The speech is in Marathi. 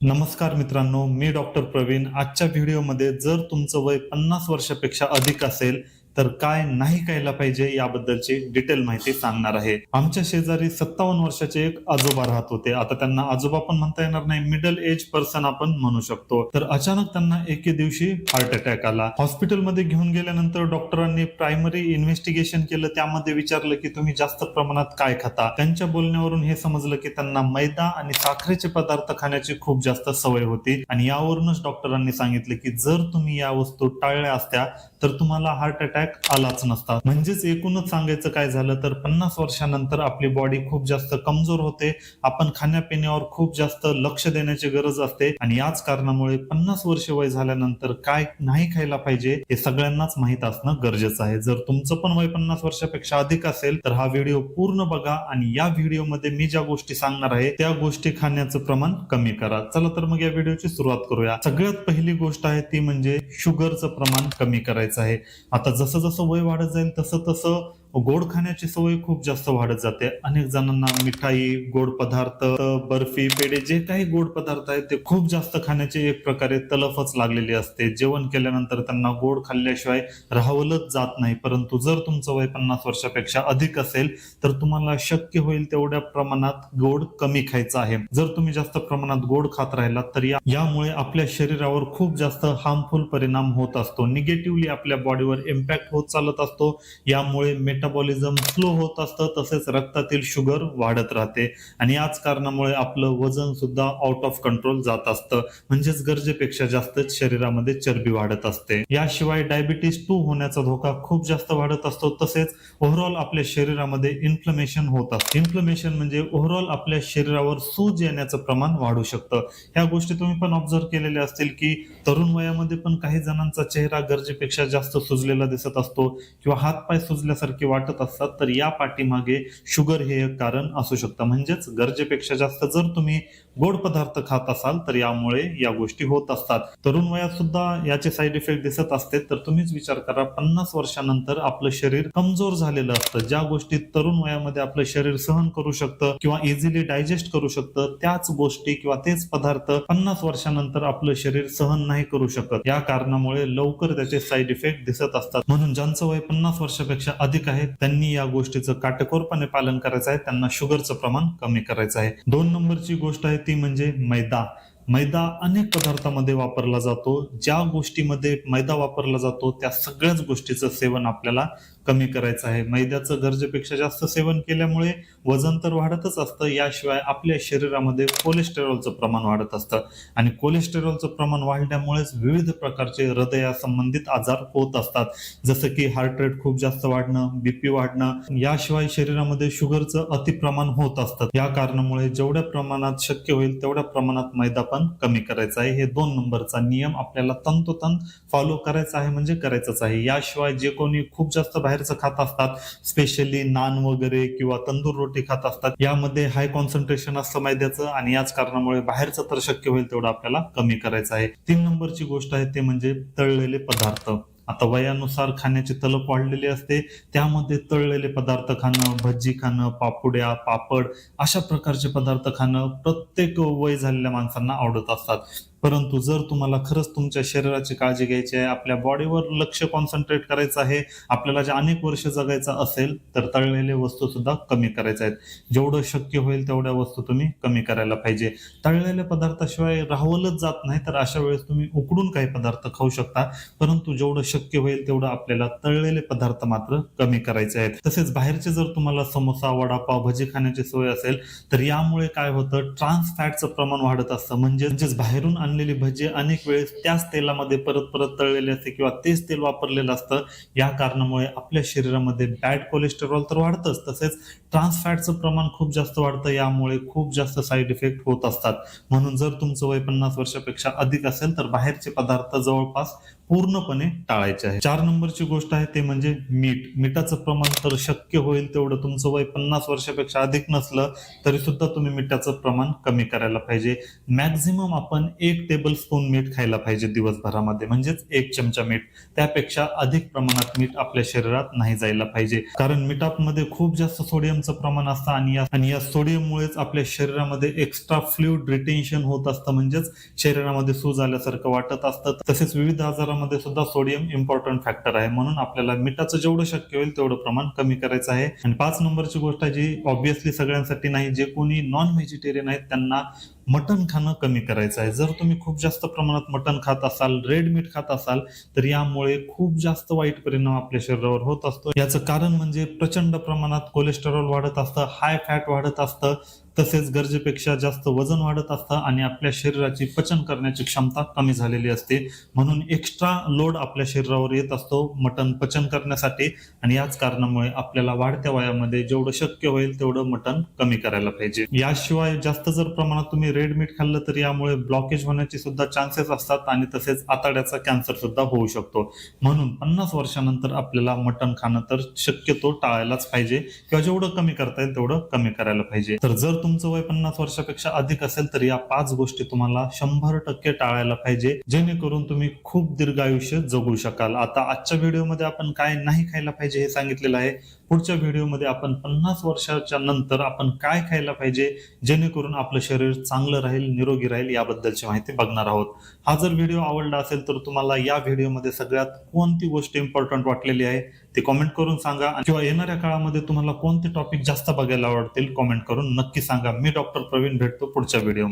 नमस्कार मित्रांनो मी डॉक्टर प्रवीण. आजच्या व्हिडिओमध्ये जर तुमचं वय पन्नास वर्षापेक्षा अधिक असेल तर काय नाही कायला पाहिजे याबद्दलची डिटेल माहिती सांगणार आहे. आमच्या शेजारी सत्तावन्न वर्षाचे एक आजोबा राहत होते. आता त्यांना आजोबा पण म्हणता येणार नाही. मिडल एज पर्सन आपण म्हणू शकतो. तर अचानक त्यांना एके दिवशी हार्ट अटॅक आला. हॉस्पिटलमध्ये घेऊन गेल्यानंतर डॉक्टरांनी प्रायमरी इन्व्हेस्टिगेशन केलं. त्यामध्ये विचारलं की तुम्ही जास्त प्रमाणात काय खाता? त्यांच्या बोलण्यावरून हे समजलं की त्यांना मैदा आणि साखरेचे पदार्थ खाण्याची खूप जास्त सवय होती. आणि यावरूनच डॉक्टरांनी सांगितलं की जर तुम्ही या वस्तू टाळल्या असत्या तर तुम्हाला हार्ट अटॅक आलाच नसता. म्हणजेच एकूणच सांगायचं काय झालं तर पन्नास वर्षानंतर आपली बॉडी खूप जास्त कमजोर होते. आपण खाण्यापिण्यावर खूप जास्त लक्ष देण्याची गरज असते. आणि याच कारणामुळे पन्नास वर्ष वय झाल्यानंतर काय नाही खायला पाहिजे हे सगळ्यांनाच माहीत असणं गरजेचं आहे. जर तुमचं पण वय पन्नास वर्षापेक्षा अधिक असेल तर हा व्हिडिओ पूर्ण बघा आणि या व्हिडिओमध्ये मी ज्या गोष्टी सांगणार आहे त्या गोष्टी खाण्याचं प्रमाण कमी करा. चला तर मग या व्हिडिओची सुरुवात करूया. सगळ्यात पहिली गोष्ट आहे ती म्हणजे शुगरचं प्रमाण कमी करायचं. आहे. आता जसं जसं वय वाढत जाईल तसं तसं गोड खाण्याची सवय खूप जास्त वाढत जाते. अनेक जणांना मिठाई गोड पदार्थ बर्फी पेढे जे काही गोड पदार्थ आहेत ते खूप जास्त खाण्याची एक प्रकारे तलफच लागलेली असते. जेवण केल्यानंतर त्यांना गोड खाल्ल्याशिवाय राहवलंच जात नाही. परंतु जर तुमचं वय पन्नास वर्षापेक्षा अधिक असेल तर तुम्हाला शक्य होईल तेवढ्या प्रमाणात गोड कमी खायचं आहे. जर तुम्ही जास्त प्रमाणात गोड खात राहिलात तर यामुळे आपल्या शरीरावर खूप जास्त हार्मफुल परिणाम होत असतो. निगेटिव्हली आपल्या बॉडीवर इम्पॅक्ट होत चालत असतो. यामुळे मेटाबॉलिझम स्लो होत असतं तसेच रक्तातील शुगर वाढत राहते. आणि याच कारणामुळे आपलं वजन सुद्धा आउट ऑफ कंट्रोल जात असतं. म्हणजेच गरजेपेक्षा जास्तच शरीरामध्ये चरबी वाढत असते. याशिवाय डायबिटीस टू होण्याचा धोका खूप जास्त वाढत असतो. तसेच ओव्हरऑल आपल्या शरीरामध्ये इन्फ्लमेशन होत असते. इन्फ्लमेशन म्हणजे ओव्हरऑल आपल्या शरीरावर सूज येण्याचं प्रमाण वाढू शकतं. ह्या गोष्टी तुम्ही पण ऑब्झर्व केलेल्या असतील की तरुण वयामध्ये पण काही जणांचा चेहरा गरजेपेक्षा जास्त सुजलेला दिसत असतो किंवा हातपाय सुजल्यासारखे वाटत असतात तर या पाठीमागे शुगर हे एक कारण असू शकतं. म्हणजेच गरजेपेक्षा जास्त जर तुम्ही गोड पदार्थ खात असाल तर यामुळे या गोष्टी होत असतात. तरुण वयात सुद्धा याचे साईड इफेक्ट दिसत असते तर तुम्हीच विचार करा पन्नास वर्षानंतर आपलं शरीर कमजोर झालेलं असतं. ज्या गोष्टी तरुण वयामध्ये आपलं शरीर सहन करू शकतं किंवा इझिली डायजेस्ट करू शकतं त्याच गोष्टी किंवा तेच पदार्थ पन्नास वर्षानंतर आपलं शरीर सहन नाही करू शकत. या कारणामुळे लवकर त्याचे साईड इफेक्ट दिसत असतात. म्हणून ज्यांचं वय पन्नास वर्षापेक्षा अधिक आहे त्यांनी या गोष्टीचं काटेकोरपणे पालन करायचं आहे. त्यांना शुगरचं प्रमाण कमी करायचं आहे. दोन नंबरची गोष्ट आहे ती म्हणजे मैदा. मैदा अनेक पदार्थामध्ये वापरला जातो. ज्या गोष्टीमध्ये मैदा वापरला जातो त्या सगळ्याच गोष्टीचं सेवन आपल्याला कमी करायचं आहे. मैद्याचं गरजेपेक्षा जास्त सेवन केल्यामुळे वजन तर वाढतच असतं. याशिवाय आपल्या शरीरामध्ये कोलेस्टेरॉलचं प्रमाण वाढत असतं. आणि कोलेस्टेरॉलचं प्रमाण वाढल्यामुळेच विविध प्रकारचे हृदयासंबंधित आजार होत असतात. जसं की हार्ट रेट खूप जास्त वाढणं बीपी वाढणं याशिवाय शरीरामध्ये शुगरचं अतिप्रमाण होत असतं. या कारणामुळे जेवढ्या प्रमाणात शक्य होईल तेवढ्या प्रमाणात मैदा आपण कमी करायचं आहे. हे दोन नंबरचा नियम आपल्याला तंतोतंत फॉलो करायचा आहे म्हणजे करायचंच आहे. याशिवाय जे कोणी खूप जास्त बाहेरचं खात असतात स्पेशली नान वगैरे किंवा तंदूर रोटी खात असतात यामध्ये हाय कॉन्सन्ट्रेशन असतं मैद्याचं आणि याच कारणामुळे बाहेरचं तर शक्य होईल तेवढं आपल्याला कमी करायचं आहे. तीन नंबरची गोष्ट आहे ते म्हणजे तळलेले पदार्थ. आता वयानुसार खाण्याची तलप वाढलेली असते. त्यामध्ये तळलेले पदार्थ खाणं भजी खाणं पापुड्या पापड अशा प्रकारचे पदार्थ खाणं प्रत्येक वय झालेल्या माणसांना आवडत असतात. परंतु जर तुम्हाला खरंच तुमच्या शरीराची काळजी घ्यायची आहे आपल्या बॉडीवर लक्ष कॉन्सन्ट्रेट करायचं आहे आपल्याला जे अनेक वर्ष जगायचं असेल तर तळलेले वस्तू सुद्धा कमी करायच्या आहेत. जेवढं शक्य होईल तेवढ्या वस्तू तुम्ही कमी करायला पाहिजे. तळलेल्या पदार्थाशिवाय राहवलंच जात नाही तर अशा वेळेस तुम्ही उकडून काही पदार्थ खाऊ शकता. परंतु जेवढं शक्य होईल तेवढं आपल्याला तळलेले पदार्थ मात्र कमी करायचे आहेत. तसेच बाहेरचे जर तुम्हाला समोसा वडापाव भजी खाण्याची सोय असेल तर यामुळे काय होतं? ट्रान्स फॅटचं प्रमाण वाढत असतं. म्हणजे म्हणजेच बाहेरून आणलेली भजी अनेक वेळेस त्याच तेलामध्ये परत परत तळलेले असते किंवा तेच तेल वापरलेलं असतं. या कारणामुळे आपल्या शरीरामध्ये बॅड कोलेस्टेरॉल तर वाढतंच तसेच ट्रान्सफॅटचं प्रमाण खूप जास्त वाढतं यामुळे खूप जास्त साईड इफेक्ट होत असतात. म्हणून जर तुमचं वय पन्नास वर्षापेक्षा अधिक असेल तर बाहेरचे पदार्थ जवळपास पूर्णपणे टाळायचे आहे. चार नंबरची गोष्ट आहे ते म्हणजे मीठ. मिठाचं प्रमाण तर शक्य होईल तेवढं तुमचं वय पन्नास वर्षापेक्षा अधिक नसलं तरी सुद्धा तुम्ही मिठाचं प्रमाण कमी करायला पाहिजे. मॅक्झिमम आपण एक टेबल स्पून मीठ खायला पाहिजे दिवसभरामध्ये. म्हणजेच एक चमचा मीठ. त्यापेक्षा अधिक प्रमाणात मीठ आपल्या शरीरात नाही जायला पाहिजे. कारण मिठामध्ये खूप जास्त सोडियमचं प्रमाण असतं आणि या आणि या सोडियममुळेच आपल्या शरीरामध्ये एक्स्ट्रा फ्लुइड रिटेन्शन होत असतं. म्हणजेच शरीरामध्ये सूज आल्यासारखं वाटत असतं. तसेच विविध जेवणामध्ये सुद्धा सोडियम इम्पॉर्टंट फॅक्टर आहे. म्हणून आपल्याला मिठाचं जेवढं शक्य होईल तेवढं प्रमाण कमी करायचं आहे. आणि पाच नंबरची गोष्ट आहे जी ऑब्विसली सगळ्यांसाठी नाही जे कोणी नॉन व्हेजिटेरियन आहेत त्यांना मटण खाणं कमी करायचं आहे. जर तुम्ही खूप जास्त प्रमाणात मटण खात असाल रेड मीठ खात असाल तर यामुळे खूप जास्त वाईट परिणाम आपल्या शरीरावर होत असतो. याचं कारण म्हणजे प्रचंड प्रमाणात कोलेस्टेरॉल वाढत असतं हाय फॅट वाढत असतं. तसेच गरजेपेक्षा जास्त वजन वाढत असतं आणि आपल्या शरीराची पचन करण्याची क्षमता कमी झालेली असते. म्हणून एक्स्ट्रा लोड आपल्या शरीरावर येत असतो. मटण पचन करण्यासाठी आणि याच कारणामुळे आपल्याला वाढत्या वयामध्ये जेवढं शक्य होईल तेवढं मटण कमी करायला पाहिजे. याशिवाय जास्त जर प्रमाणात तुम्ही रेड मीठ खाल्लं तर यामुळे ब्लॉकेज होण्याचे सुद्धा चान्सेस असतात आणि तसेच आतड्याचा कॅन्सर सुद्धा होऊ शकतो. म्हणून पन्नास वर्षानंतर आपल्याला मटण खाणं तर शक्यतो टाळायलाच पाहिजे. किंवा जेवढं कमी करता येईल तेवढं कमी करायला पाहिजे. तर जर तुमचं वय पन्नास वर्षापेक्षा अधिक असेल तर या पाच गोष्टी तुम्हाला शंभर टक्के टाळायला पाहिजे जेणेकरून तुम्ही खूप दीर्घ आयुष्य जगू शकाल. आता आजच्या व्हिडिओमध्ये आपण काय नाही खायला पाहिजे हे सांगितलेलं आहे. पुढच्या व्हिडिओमध्ये आपण पन्नास वर्षाच्या नंतर आपण काय खायला पाहिजे जेणेकरून आपलं शरीर चांगलं राहील निरोगी राहील याबद्दलची माहिती बघणार आहोत. हा जर व्हिडिओ आवडला असेल तर तुम्हाला या व्हिडिओमध्ये सगळ्यात कोणती गोष्ट इम्पॉर्टंट वाटलेली आहे ते कॉमेंट करून सांगा. किंवा येणाऱ्या काळामध्ये तुम्हाला कोणते टॉपिक जास्त बघायला आवडतील कॉमेंट करून नक्की सांगा. मी डॉक्टर प्रवीण भेटतो पुढच्या व्हिडिओ